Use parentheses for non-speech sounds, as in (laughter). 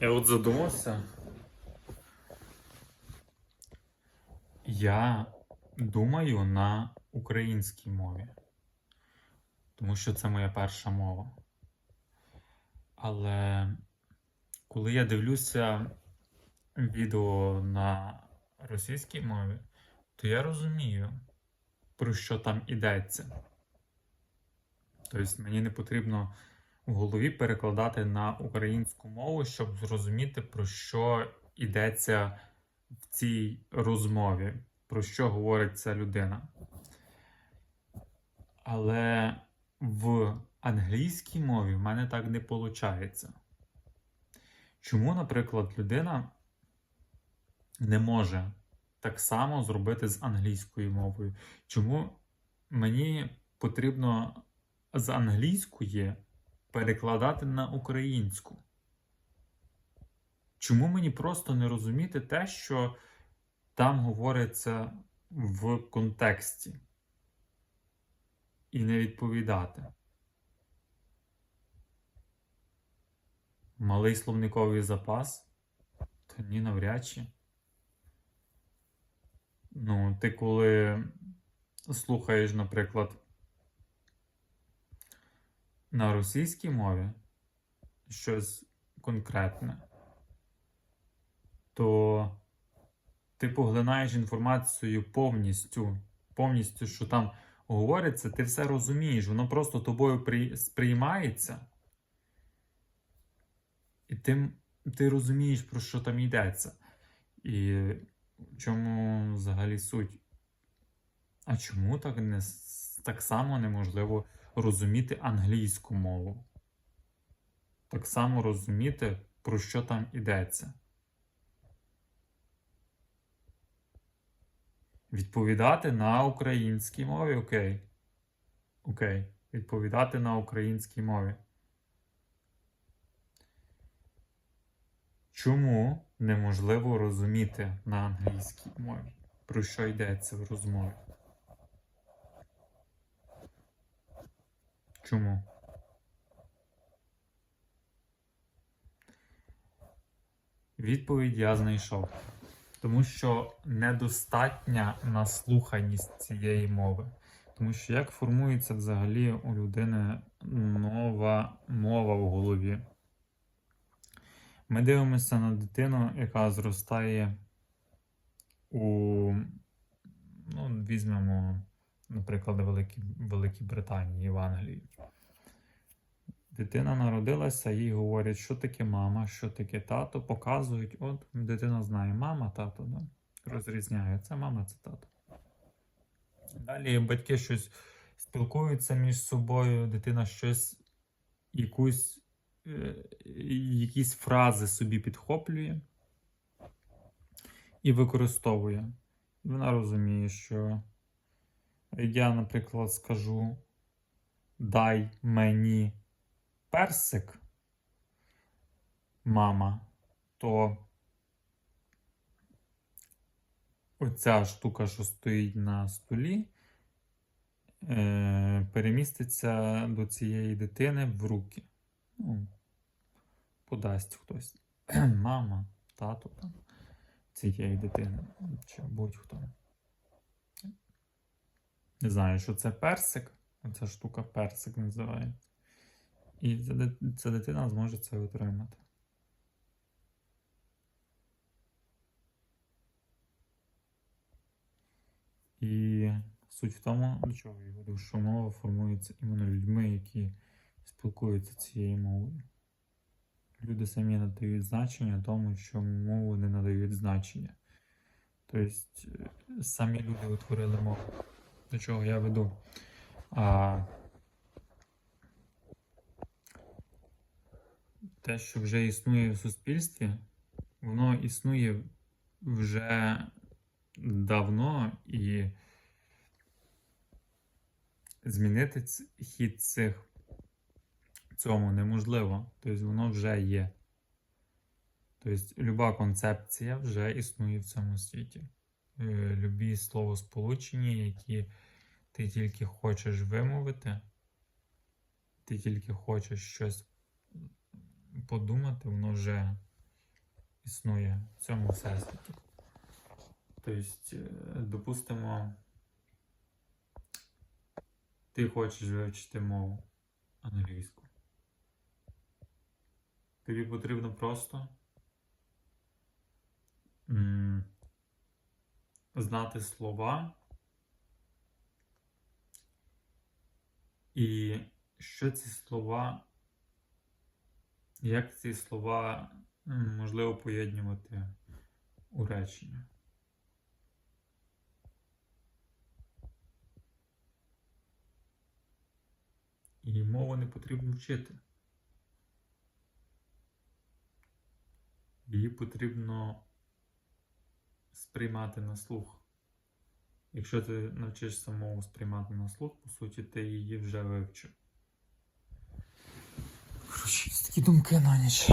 Я от задумався. Я думаю на українській мові, тому що це моя перша мова. Але коли я дивлюся відео на російській мові, то я розумію, про що там ідеться. Тобто мені не потрібно в голові перекладати на українську мову, щоб зрозуміти, про що йдеться в цій розмові, про що говорить ця людина. Але в англійській мові в мене так не виходить. Чому, наприклад, людина не може так само зробити з англійською мовою? Чому мені потрібно з англійської перекладати на українську? Чому мені просто не розуміти те, що там говориться в контексті, і не відповідати? Малий словниковий запас? Та ні, навряд чи. Ну, ти коли слухаєш, наприклад, на російській мові щось конкретне, то ти поглинаєш інформацію повністю, повністю, що там говориться, ти все розумієш, воно просто тобою при... сприймається, і ти, ти розумієш, про що там йдеться. І в чому взагалі суть? А чому так, не, так само неможливо розуміти англійську мову? Так само розуміти, про що там йдеться. Відповідати на українській мові, окей. Окей. Відповідати на українській мові. Чому неможливо розуміти на англійській мові? Про що йдеться в розмові? Чому? Відповідь я знайшов. Тому що недостатня наслуханість цієї мови. Тому що як формується взагалі у людини нова мова в голові? Ми дивимося на дитину, яка зростає у, ну, візьмемо, наприклад, Великій, Великій Британії в Англії. Дитина народилася, їй говорять, що таке мама, що таке тато, показують, от дитина знає, мама, тато, да? розрізняє. Це мама, це тато. Далі батьки щось спілкуються між собою, дитина щось, якусь, е, якісь фрази собі підхоплює і використовує. Вона розуміє, що я, наприклад, скажу дай мені персик, мама, то оця штука, що стоїть на столі, е, переміститься до цієї дитини в руки. Ну, подасть хтось. (clears throat) Мама, тато там, цієї дитини, чи будь-хто. Не знаю, що це персик. Оця штука персик називається. І ця, дитина зможе це отримати. І суть в тому, до чого я веду, що мова формується іменно людьми, які спілкуються цією мовою. Люди самі надають значення тому, що мову не надають значення. Тобто е, самі люди утворили мову. До чого я веду? А, те, що вже існує в суспільстві, воно існує вже давно і змінити хід цих цьому неможливо. Тобто воно вже є. Тобто люба концепція вже існує в цьому світі. Е, Любі словосполучення, які ти тільки хочеш вимовити, ти тільки хочеш щось подумати, воно вже існує в цьому всесвіті. Тобто, е, допустимо, ти хочеш вивчити мову англійську. Тобі потрібно просто знати слова і що ці слова, як ці слова можливо поєднувати у речення. І мову не потрібно вчити. Її потрібно сприймати на слух. Якщо ти навчишся мову сприймати на слух, по суті, ти її вже вивчив. Коротше, такі думки на ніч.